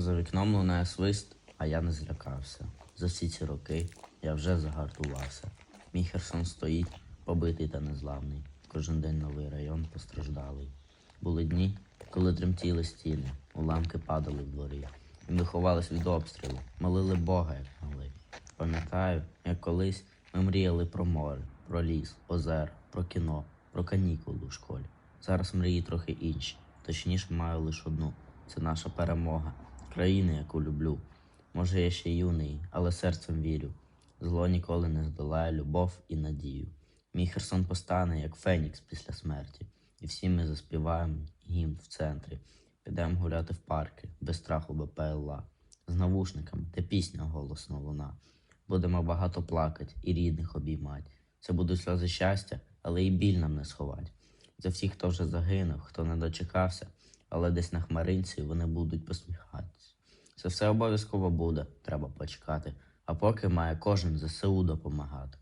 За вікном лунає свист, а я не злякався. За всі ці роки я вже загартувався. Мій Херсон стоїть, побитий та незламний. Кожен день новий район постраждалий. Були дні, коли тремтіли стіни, уламки падали в дворі. І ми ховались від обстрілу, молили Бога, як могли. Пам'ятаю, як колись ми мріяли про море, про ліс, озер, про кіно, про канікули у школі. Зараз мрії трохи інші, точніше маю лише одну це наша перемога, країни, яку люблю. Може, я ще юний, але серцем вірю. Зло ніколи не здолає любов і надію. Мій Херсон постане, як Фенікс після смерті, і всі ми заспіваємо гімн в центрі. Підемо гуляти в парки, без страху БПЛА, з навушниками, де пісня голосно луна. Будемо багато плакати і рідних обіймати. Це будуть сльози щастя, але і біль нам не сховать. За всіх, хто вже загинув, хто не дочекався, але десь на хмаринці вони будуть посміхатися. Це все обов'язково буде, треба почекати, а поки має кожен ЗСУ допомагати.